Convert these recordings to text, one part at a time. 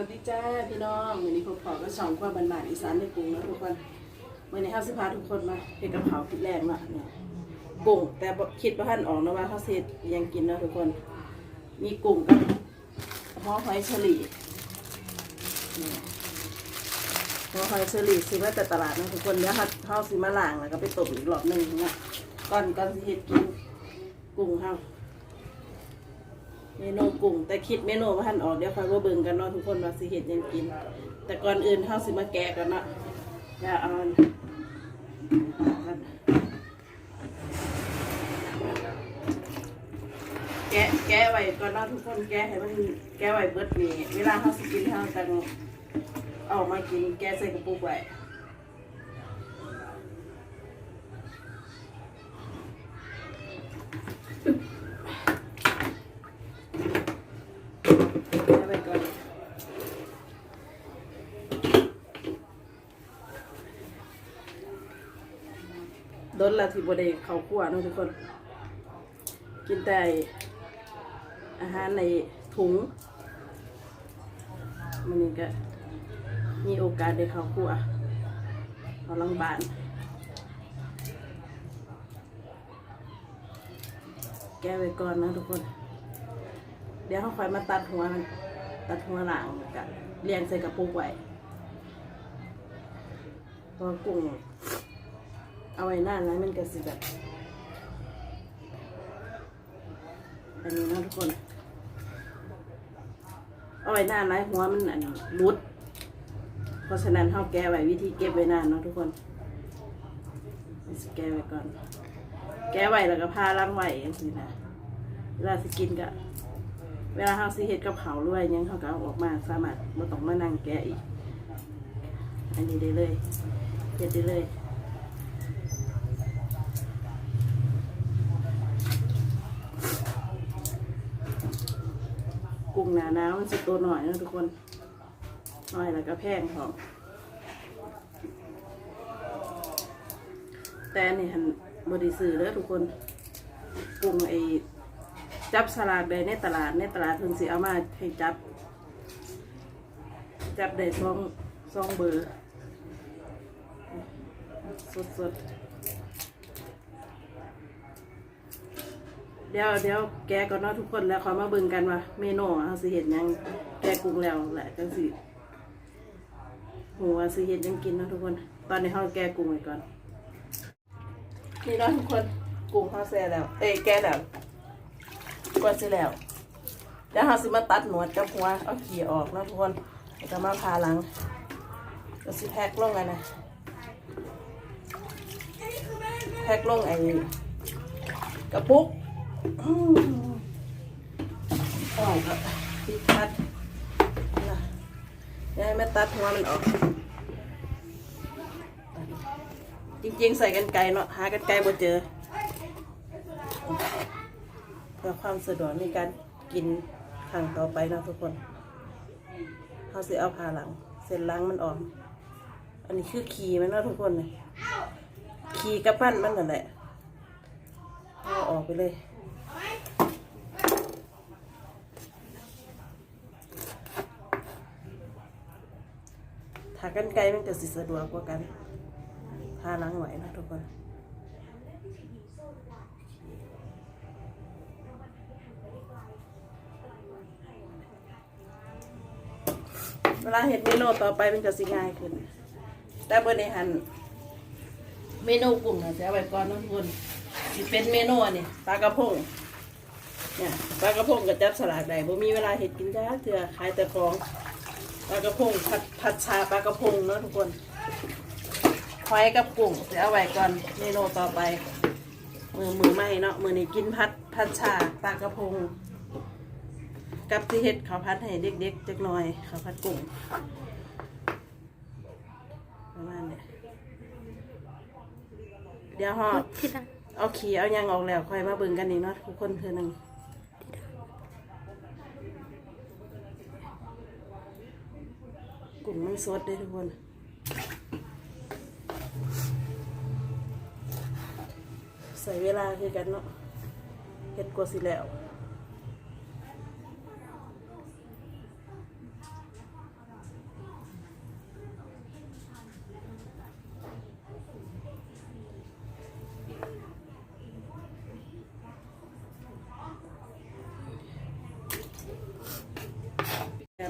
วัสดีจ้าพี่น้องวันนี้พบขอก็ช่องความบันบานอีสานในกรุงนะทุกคนวันนี้เฮาสิพาทุกคนมาเฮ็ดกับข้าวคิดแรกเนาะเนี่ยกุ้งแต่บ่คิดว่าท่านออกนะว่าเขาสิเฮ็ดอิหยังกินนะทุกคน มีกุ้งกับห่อหอยเฉลี่นี่ห่อหอยเฉลี่ซื้อมาแต่ตลาดนะทุกคนเดี๋ยวเฮาเฮาสิมาล้างแล้วก็ไปต้มอีกรอบหนึงนะก่อนก่อนสิเฮ็ดกินกุ้งเฮา เมนูกุ้งแต่คิดเมนูว่าท่านออกเดี๋ยวค่อยว่าเบิ่งกันเนาะทุกคนว่าสิเฮ็ดหยังกิน แต่ก่อนอื่นเฮาสิมาแกะกันเนาะอย่าเอาแกะแกะไว้ก่อนเนาะทุกคนแกะให้มันแกะไว้เบิดนี่เวลาเฮาสิกินเฮาต้องเอามากินแกะใส่กระปุกไว้แกะไว้ก่อน โดนละที่บไดเขาวคั่วเนาะทุกคน กินแต่อาหารในถุงมันนี่ก็มีโอกาสได้เขาวคั่วเขาลังบานแก้ไว้ก่อนนะทุกคน เดี๋ยวเขาคอยมาตัดหัวตัดหัวหลังกับเรียงใส่กระปุกไว้เพราะว่ากุ้ง เอาไว้นานแล้วมันก็สิแบบอันนี้นะทุกคน เอาไว้นานแล้วหัวมันอันรุด เพราะฉะนั้นเขาแก้ไว้วิธีเก็บไว้นานเนาะทุกคนแก้ไว้ก่อน แก้ไว้แล้วก็พาล้างไว้อย่างนี้นะเวลาสิกินก็เวลาเขาสิเฮ็ดกับเขาด้วยยังเขาก็เอาออกมาสามารถไม่ต้องมานั่งแกะอีก อันนี้ได้เลยเฮ็ดได้เลย กุ้งหนาหนาวมันจะตัวหน่อยนะทุกคนหน่อยแล้วก็แพงของแต่อันนี่หันบริสื่อเด้อทุกคนกุ้งไอจับสลากได้ในตลาดในตลาดเพิ่นสิเอามาให้จับ จับได้สองสองเบอร์สดสดๆ เดี๋ยวเดี๋ยวแกะก่อนเนาะทุกคนแล้วคอยมาเบิ่งกันว่าเมนูเขาสิเห็นยังแกะกุ้งแล้วแหละจังสิหัวสิเห็นยังกินเนาะทุกคน ตอนนี้เขาแกะกุ้งไว้ก่อนนี่เนาะทุกคนกุ้งเขาแซ่แล้ว เอ้ยแกะแล้วกวนสิแล้วเดี๋ยวเราสิมาตัดหนวดกับหัวเอาขี้ออกเนาะทุกคนแล้วก็มาพาหลังก็สิแพ็คลงกันนะแพ็คลงไอ้กระปุก อืมออกก็ปิดทัดนะเดี๋ยแม่ตัดหัวมันออก จริงๆ ใส่กันไกลเนาะ หากันไกลบ่เจอ เพื่อความสะดวกในการกินครั้งต่อไปนะทุกคนเขาสิเอาผ่าหลัง เส้นหลังมันออก อันนี้คือขีมันนะทุกคนเลยขีกับปั้นมันนั่นแหละเอาออกไปเลย ถ้ากันไกลมันจะสิสะดวกกว่ากันพาหลังไหวนะทุกคนเวลาเห็ดเมนูต่อไปมันจะสิง่ายขึ้น แต่เบอร์ในหันเมนูกลุ่มนะจะเอาไว้ก่อนนะทุกคนสิเป็นเมนูนนี้ปลากระพงเนี่ยปลากระพงกับจับสลัดได้บ่มีเวลาเห็ดกินจ้าเถื่อขายแต่ของ ปลากระพงผัดผัดชาปลากระพงเนาะทุกคนหอยกับกุ้งจะเอาไว้ก่อนเมนูต่อไป มือมือไม่เนาะมือนี้กินผัดผัดชาปลากระพง กับที่เฮ็ดข้าวผัดให้เด็กๆจักหน่อยข้าวผัดกุ้งประมาณเนี้ยเดี๋ยวห่อที่ดังเอาขี้เอาหยังออกแล้วค่อยมาเบิ่งกันอีกเนาะทุกคนเพื่อหนึ่ง กุ้งมันสดเด้ทุกคนใส่เวลาคือกันเนาะเห็ดกว่าสิแล้ว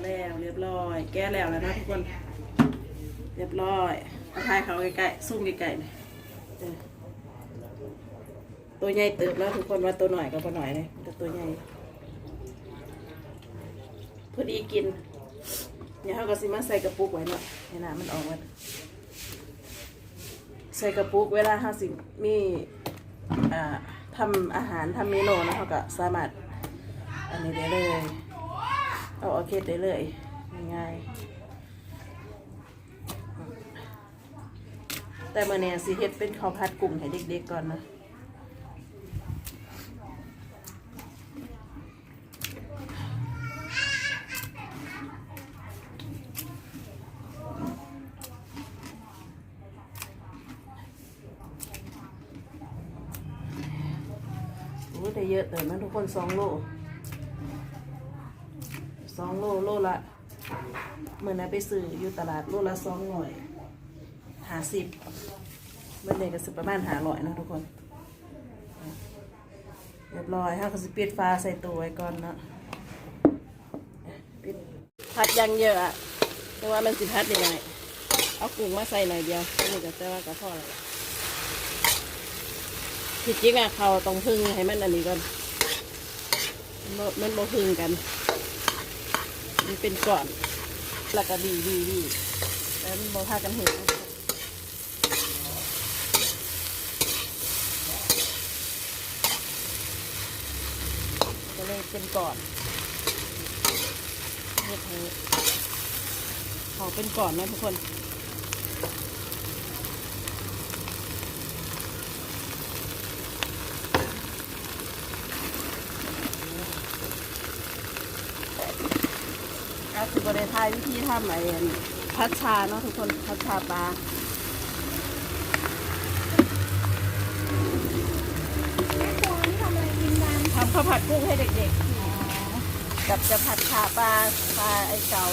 แก้แล้วเรียบร้อย แก้แล้วแล้วนะทุกคน เรียบร้อยเอาทายเขาใกล้ๆซุ่มใกล้ๆหน่อยเออตัวใหญ่เติบแล้วทุกคนว่าตัวหน่อยก็พอหน่อยเลยแต่ตัวใหญ่พอดีกินเนี่ยเขาก็สิมาใส่กระปุกไว้เนาะให้น้ำมันออกมาใส่กระปุกเวลาเขาสิมีอ่าทำอาหารทำเมนูนะเขาก็สามารถอันนี้ได้เลย เอาโอเคได้เลยง่ายๆแต่เมื่อเนี่ยสิเฮ็ดเป็นข้าวผัดกุ้งให้เด็กๆก่อนนะโอ้ยได้เยอะเติมนทุกคนสองโล สองโลโลละเมื่อนั้นไปซื้ออยู่ตลาดโลละสองร้อยหาสิบเมื่อนี้ก็สิประมาณหาร้อยนะทุกคน เรียบร้อยถ้าก็สิปิดฟ้าใส่ตัวไว้ก่อนเนาะปิดพัดยังเยอะอะแต่ว่ามันสิพัดยังไงเอากุ้งมาใส่หน่อยเดียวนี่ก็แต่ว่าก็พอแล้วที่จริงอะเขาต้องพึ่งให้มันอันนี้ก่อนมันมันบ่พึ่งกัน มันเป็นก่อน แล้วก็ดีดีดีแล้วมันบอกพากันเห็นก็เลยเป็นก่อนเห็ดให้เขอเป็นก่อนนะทุกคน ก็คือบริทายวิธีทำอ้อันพัชชาเนาะทุกคนพัชชาปลาแม่ฟัวนี่ทำอะไรกินกันทำข้าวผัดกุ้งให้เด็กๆ กับจะผัดชาปลาปลาไอ้เก๋า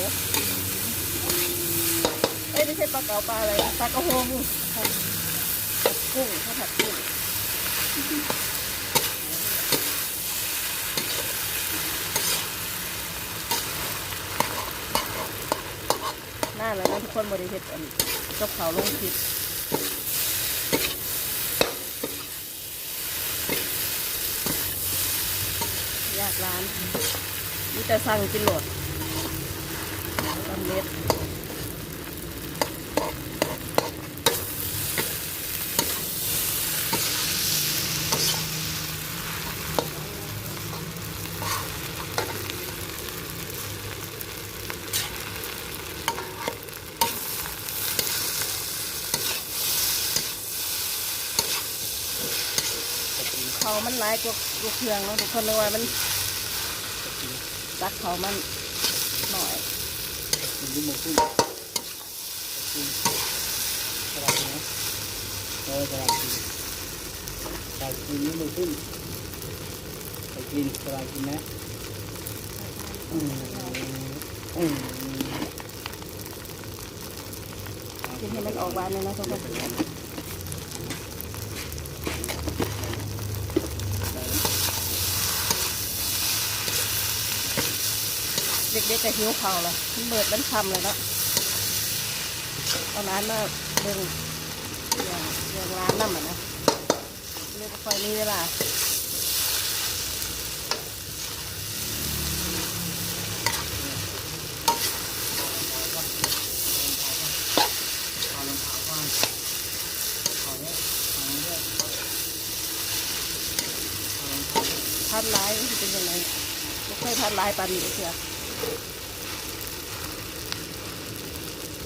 เอ้ยไม่ใช่ปลาเก๋าปลาอะไรปลากระโฮงกุ้งข้าวผัดกุ้ง น่าแล้วนะทุกคนบริเฮ็ดอันกับเขาวลงคลิปอยากร้านมีแต่สั่งกินหลดสำเร็จ เขามันร้ายกว่ากว่าเครื่องเนาะทุกคนเลยว่ามันตักเขามันหน่อยกินลูกหมูขึ้นกินสลัดนะเออสลัดกินสลัดกินลูกหมูขึ้นไปกินสลัดกินนะอืมอืมกินให้มันออกหวานเลยนะทุกคน เด็กๆก็หิวข้าวและมันเบิดมันคำเลยเนาะเอาร้านมาเบิ่งอย่างอย่างร้านนั่นอะนะเรียกว่อยมีเวลาเอาลงเผาก่อนเผาเนี่ยเผาเนี่ยเอาลงเผาพัดร้ายเป็นยังไงไม่เคยพัดร้ายปานนี้เสีย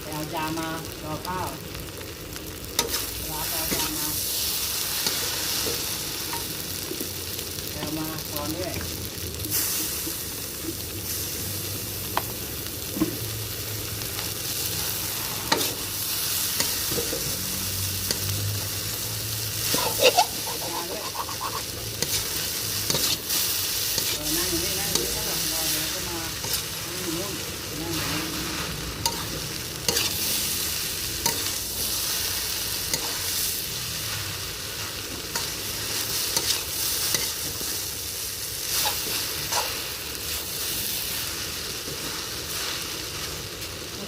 ไปเอาจานมารอข้าวรอไปเอาจานมาเอามาตอนด้วย เออนั่งอยู่นี่นั่งอยู่นี่ก็แบบรอเดี๋ยวก็มานั่งอยู่นู่นนั่งอยู่นี่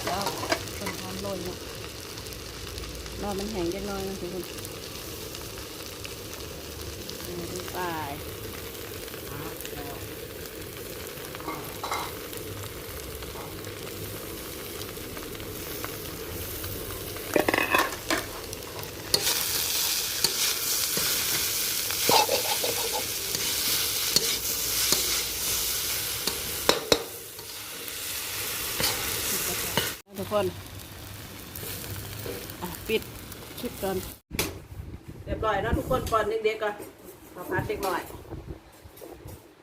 เจะเอาต้นหอมโรยเนาะรอ มันแห้งจังน้อยนะทุกคนดูไปทุกคนปิด คลิปก่อนเรียบร้อยเนาะทุกคนก่อนเด็กๆก่อนมาพัดเด็กหน่อย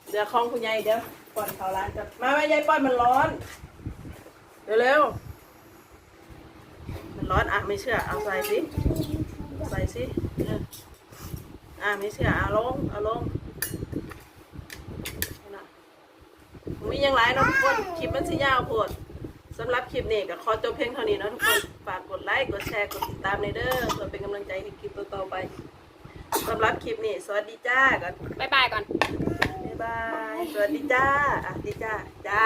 เดี๋ยวคล้องคุณยายเดี๋ยวก่อนเขาร้านจะมาแม่ยายป้อนมันร้อนเร็วๆมันร้อนอะไม่เชื่อเอาใส่สิใส่สิอะไม่เชื่อเอาลงเอาลงมียังไรเนะทุกคนคลิปมันสิยาวโพด สำหรับคลิปนี้ก็ขอจบเพียงเท่านี้เนาะทุกคนฝากกดไลค์กดแชร์กดติดตามในเด้อเพื่อเป็นกำลังใจให้คลิปต่อๆไปสำหรับคลิปนี้สวัสดีจ้าก่อนบ๊ายบายก่อน บ๊ายบายสวัสดีจ้าอะดีจ้าจ้า